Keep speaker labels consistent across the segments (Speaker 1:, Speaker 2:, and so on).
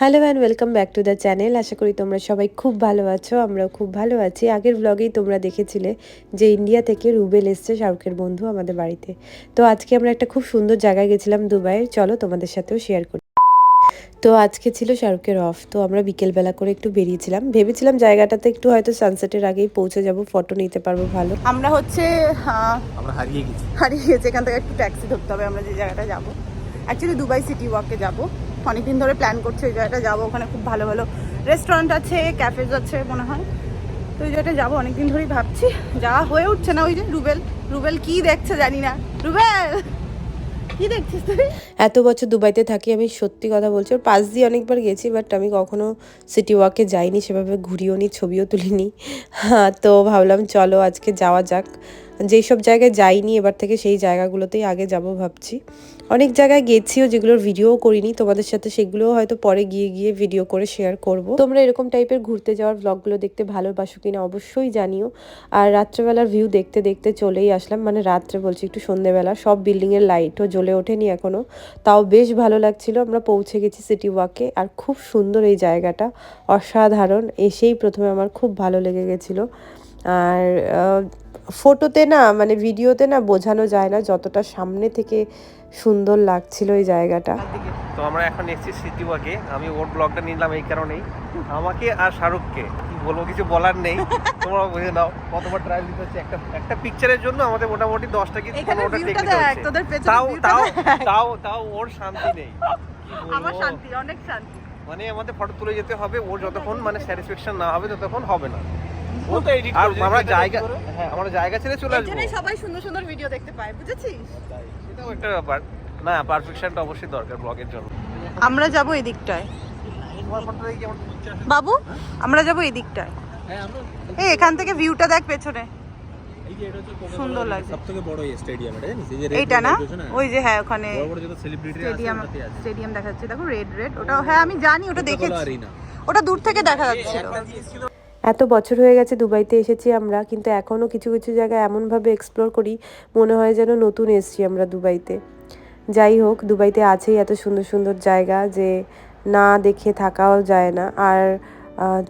Speaker 1: Hello and welcome back to the channel আশা করি তোমরা সবাই খুব ভালো আছো আমরাও খুব ভালো আছি। আগের ব্লগেই তোমরা দেখেছিলে যে ইন্ডিয়া থেকে রুবেল এসছে শাহরুখের বন্ধু আমাদের বাড়িতে। তো আজকে আমরা একটা খুব সুন্দর জায়গায় গেছিলাম দুবাইয়ের চলো তোমাদের সাথেও শেয়ার করি। তো আজকে ছিল শাহরুখের অফ তো আমরা বিকেলবেলা করে একটু বেরিয়েছিলাম। ভেবেছিলাম জায়গাটাতে একটু হয়তো সানসেটের আগেই পৌঁছে যাব ফটো নিতে পারব ভালো।
Speaker 2: আমরা হচ্ছে
Speaker 3: আমরা হারিয়ে গেছি।
Speaker 2: হারিয়ে গেছি এখান থেকে একটু ট্যাক্সি ধরতে হবে আমরা যে জায়গাটা যাব। অ্যাকচুয়ালি দুবাই সিটি ওয়াকে যাব। অনেকদিন ধরে প্ল্যান করছি ওই জায়গাটা যাব। ওখানে খুব ভালো ভালো রেস্টুরেন্ট আছে ক্যাফেজ আছে মনে হয়। তো ওই জায়গাটা যাব, অনেকদিন ধরেই ভাবছি। যাওয়া হয়ে উঠছে না ওই যে রুবেল। রুবেল কি দেখছে জানি না। রুবেল, কি দেখছিস
Speaker 1: এত বছর দুবাইতে থাকি, আমি সত্যি কথা বলছি, ওর পাশ দিয়ে অনেকবার গেছি বাট আমি কখনো সিটি ওয়াকে যাইনি, সেভাবে ঘুরিও নি, ছবিও তুলিনি। হ্যাঁ তো ভাবলাম চলো আজকে যাওয়া যাক। যেই সব জায়গায় যাইনি, এবার থেকে সেই জায়গাগুলোতেই আগে যাব ভাবছি। অনেক জায়গায় গেছিও, যেগুলোর ভিডিও করিনি, তোমাদের সাথে সেগুলোও হয়তো পরে গিয়ে গিয়ে ভিডিও করে শেয়ার করব। তোমরা এরকম টাইপের ঘুরতে যাওয়ার ব্লগগুলো দেখতে ভালোবাসো কিনা অবশ্যই জানিও। আর রাত্রেবেলার ভিউ দেখতে দেখতে চলেই আসলাম মানে রাত্রে বলছি একটু সন্ধেবেলা, সব বিল্ডিংয়ের লাইটও জ্বলে ওঠেনি এখনও তাও বেশ ভালো লাগছিল, আমরা পৌঁছে গেছি সিটি ওয়াকে আর খুব সুন্দর এই জায়গাটা, অসাধারণ, এসেই প্রথমে আমার খুব ভালো লেগে গেছিল। আর ফটোতে না মানে ভিডিওতে না বোঝানো যায় না যতটা সামনে থেকে সুন্দর লাগছিল এই জায়গাটা।
Speaker 3: তো আমরা এখন এসেছি সিটি ওয়াকে আমি ওর ব্লগটা নিলাম এই কারণেই। আমাকে আর শাহরুখকে। কি বলব কিছু বলার নেই। তোমরা বুঝে নাও কতবার ট্রায়াল দিতে হচ্ছে। একটা একটা পিকচারের জন্য আমাদের মোটামুটি দশটা কি পনেরোটা তাও তাও তাও তাও ওর শান্তি নেই। কি বলব?
Speaker 2: আমার শান্তি অনেক শান্তি।
Speaker 3: মানে আমাদের ফটো তুলে যেতে হবে। ওর যতক্ষণ মানে স্যাটিসফ্যাকশন না হবে ততক্ষণ হবে না। আর
Speaker 4: করে
Speaker 3: আমরা জায়গা হ্যাঁ আমরা জায়গা ছেড়ে চলে আসব।
Speaker 2: সবাই সুন্দর সুন্দর ভিডিও দেখতে পায় বুঝেছিস?
Speaker 3: সেটাও একটা ব্যাপার। না পারফেকশনটা অবশ্যই দরকার ব্লগের জন্য।
Speaker 2: আমরা যাব এই দিকটায়।
Speaker 3: দেখি।
Speaker 2: বাবু আমরা যাব এই দিকটায়।
Speaker 4: হ্যাঁ
Speaker 2: এই এখান থেকে ভিউটা দেখ পেছনে।
Speaker 4: এটা
Speaker 2: সুন্দর লাগছে।
Speaker 4: সবথেকে বড় এই স্টেডিয়াম এটা জানিস? এই যে
Speaker 2: এইটা না? ওই যে হ্যাঁ ওখানে
Speaker 4: বড় বড় যত সেলিব্রিটি
Speaker 2: স্টেডিয়াম স্টেডিয়াম দেখাচ্ছে। দেখো রেড রেড ওটা হ্যাঁ আমি জানি ওটা দেখেছি। ওটা দূর থেকে দেখা যাচ্ছিল।
Speaker 1: এত বছর হয়ে গেছে দুবাইতে এসেছি আমরা, কিন্তু এখনও কিছু কিছু জায়গায় এমনভাবে এক্সপ্লোর করি, মনে হয় যেন নতুন এসছি আমরা দুবাইতে। যাই হোক, দুবাইতে আছেই এত সুন্দর সুন্দর জায়গা যে না দেখে থাকাও যায় না। আর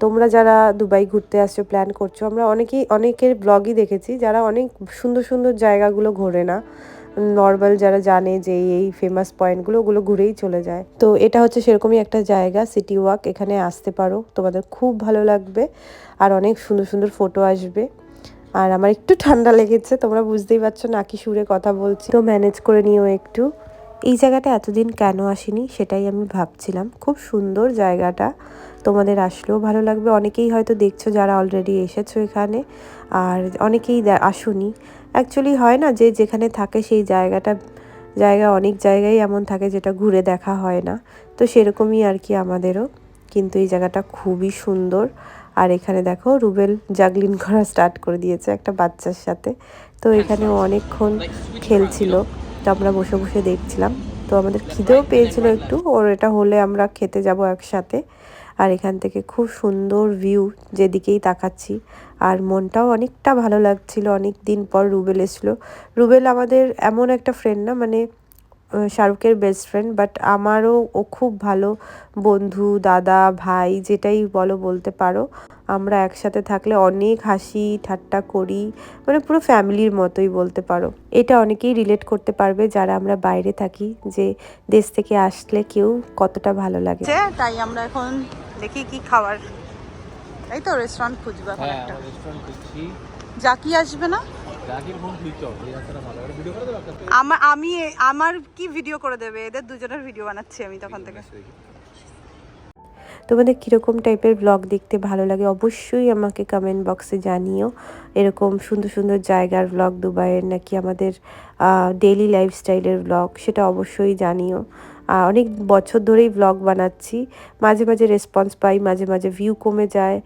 Speaker 1: তোমরা যারা দুবাই ঘুরতে আসছো প্ল্যান করছ, আমরা অনেকেই, অনেকের ব্লগই দেখেছি যারা অনেক সুন্দর সুন্দর জায়গাগুলো ঘোরে না। নর্মাল যারা জানে যে এই ফেমাস পয়েন্টগুলো ওগুলো ঘুরেই চলে যায়। তো এটা হচ্ছে সেরকমই একটা জায়গা সিটি ওয়াক এখানে আসতে পারো। তোমাদের খুব ভালো লাগবে। আর অনেক সুন্দর সুন্দর ফটো আসবে। আর আমার একটু ঠান্ডা লেগেছে, তোমরা বুঝতেই পারছ নাকি সুরে কথা বলছি। তো ম্যানেজ করে নিও একটু। এই জায়গাটা এতদিন কেন আসিনি, সেটাই আমি ভাবছিলাম। খুব সুন্দর জায়গাটা। তোমাদের আসলেও ভালো লাগবে। অনেকেই হয়তো দেখছ যারা অলরেডি এসেছ এখানে। আর অনেকেই আসোনি। অ্যাকচুয়ালি হয় না যে যেখানে থাকে সেই জায়গাটা জায়গা অনেক জায়গায় এমন থাকে যেটা ঘুরে দেখা হয় না। তো সেরকমই আর কি আমাদেরও। কিন্তু এই জায়গাটা খুবই সুন্দর। আর এখানে দেখো রুবেল জাগলিন করা স্টার্ট করে দিয়েছে একটা বাচ্চার সাথে। তো এখানে অনেকক্ষণ খেলছিল। তো আমরা বসে বসে দেখছিলাম। তো আমাদের খিদেও পেয়েছিল একটু। ওর এটা হলে আমরা খেতে যাব একসাথে। আর এখান থেকে খুব সুন্দর ভিউ যেদিকেই তাকাচ্ছি। আর মনটাও অনেকটা ভালো লাগছিল, অনেক দিন পর রুবেল এসলো রুবেল আমাদের এমন একটা ফ্রেন্ড না মানে শাহরুখের বেস্ট ফ্রেন্ড বাট আমারও ও খুব ভালো বন্ধু, দাদা, ভাই, যেটাই বলো বলতে পারো। আমরা একসাথে থাকলে অনেক হাসি ঠাট্টা করি মানে পুরো ফ্যামিলির মতোই বলতে পারো। এটা অনেকেই রিলেট করতে পারবে যারা আমরা বাইরে থাকি, যে দেশ থেকে আসলে কেউ কতটা ভালো লাগে।
Speaker 2: তাই আমরা এখন দেখি কি খাবার এই তো রেস্টুরেন্ট খুঁজবা এখন
Speaker 4: হ্যাঁ
Speaker 2: একটা।
Speaker 4: রেস্টুরেন্ট খুঁজছি।
Speaker 2: জাকি আসবে না? আমার আমি আমার কি ভিডিও করে দেবে? এদের দুজনের ভিডিও বানাচ্ছি আমি তখন থেকে।
Speaker 1: তোমাদের কীরকম টাইপের ব্লগ দেখতে ভালো লাগে? অবশ্যই আমাকে কমেন্ট বক্সে জানিও। এরকম সুন্দর সুন্দর জায়গার ব্লগ দুবাইয়ের নাকি আমাদের ডেইলি লাইফস্টাইলের ব্লগ সেটা অবশ্যই জানিও। অনেক বছর ধরেই ব্লগ বানাচ্ছি। মাঝে মাঝে রেসপন্স পাই, মাঝে মাঝে ভিউ কমে যায়।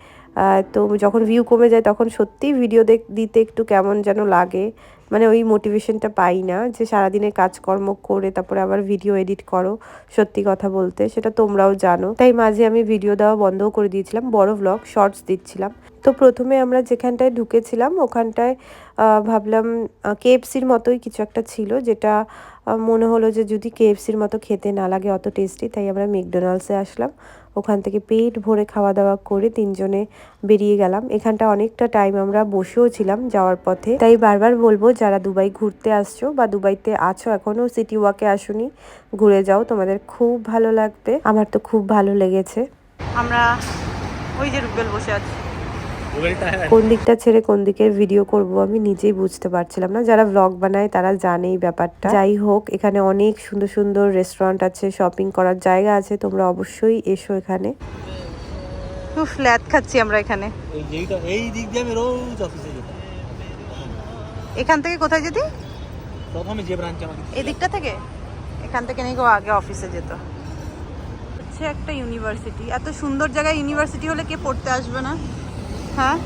Speaker 1: তো যখন ভিউ কমে যায়, তখন সত্যিই ভিডিও দেখ, দিতে একটু কেমন যেন লাগে। মানে ওই মোটিভেশনটা পাই না যে সারাদিনের কাজকর্ম করে তারপরে আবার ভিডিও এডিট করো, সত্যি কথা বলতে, সেটা তোমরাও জানো। তাই মাঝে আমি ভিডিও দেওয়া বন্ধও করে দিয়েছিলাম, বড় ভ্লগ শর্টস দিচ্ছিলাম। তো প্রথমে আমরা যেখানটায় ঢুকেছিলাম, ওখানটায় ভাবলাম কেএফসির মতোই কিছু একটা ছিল, যেটা মনে হলো যে যদি কেএফসির মতো খেতে না লাগে, অত টেস্টি তাই আমরা ম্যাকডোনাল্ডসে আসলাম। ওখান থেকে পেট ভরে খাওয়া দাওয়া করে তিনজনে বেরিয়ে গেলাম। এখানটা অনেকটা টাইম আমরা বসেও ছিলাম যাওয়ার পথে। তাই বারবার বলব যারা দুবাই ঘুরতে আসছো বা দুবাইতে আছো এখনও সিটি ওয়াকে আসুনি ঘুরে যাও তোমাদের খুব ভালো লাগবে। আমার তো খুব ভালো লেগেছে।
Speaker 2: আমরা ওই যে রুবেল বসে আছি।
Speaker 4: হ্যাঁ।
Speaker 1: কোন দিকটা ছেড়ে কোন দিকের ভিডিও করব আমি নিজেই বুঝতে পারছিলাম না। যারা ব্লগ বানায় তারা জানে এই ব্যাপারটা। যাই হোক এখানে অনেক সুন্দর সুন্দর রেস্টুরেন্ট আছে শপিং করার জায়গা আছে তোমরা অবশ্যই এসো এখানে।
Speaker 2: খুব ফ্ল্যাট খাচ্ছি আমরা এখানে।
Speaker 4: এই দিক দিয়ে আমি রোজ অফিসে যেতাম।
Speaker 2: এখান থেকে কোথায় যেতি?
Speaker 4: প্রথমে যে ব্রাঞ্চ আমাকে
Speaker 2: দিকটা থেকে? এখান থেকে নেই গো আগে অফিসে যেত। হচ্ছে একটা ইউনিভার্সিটি এত সুন্দর জায়গায় ইউনিভার্সিটি হলে কে পড়তে আসবে না? হ্যাঁ?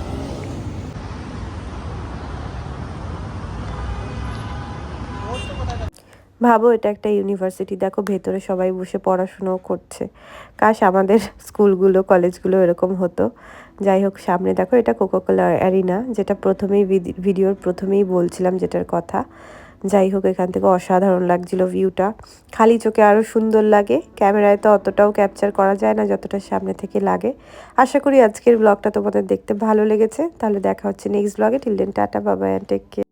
Speaker 1: ভাবো, এটা একটা ইউনিভার্সিটি দেখো ভেতরে সবাই বসে পড়াশুনোও করছে। কাশ, আমাদের স্কুলগুলো, কলেজগুলো এরকম হতো। যাই হোক, সামনে দেখো, এটা কোকোকোলা অ্যারিনা যেটা প্রথমেই ভিডি- ভিডিওর প্রথমেই বলছিলাম যেটার কথা। যাই হোক, এখান থেকে অসাধারণ লাগছিল ভিউটা খালি চোখে আরও সুন্দর লাগে। ক্যামেরায় তো অতটাও ক্যাপচার করা যায় না, যতটা সামনে থেকে লাগে। আশা করি আজকের ব্লগটা তোমাদের দেখতে ভালো লেগেছে। তাহলে দেখা হচ্ছে নেক্সট ব্লগে টিল দেন টাটা বাবা অ্যান্ড টেক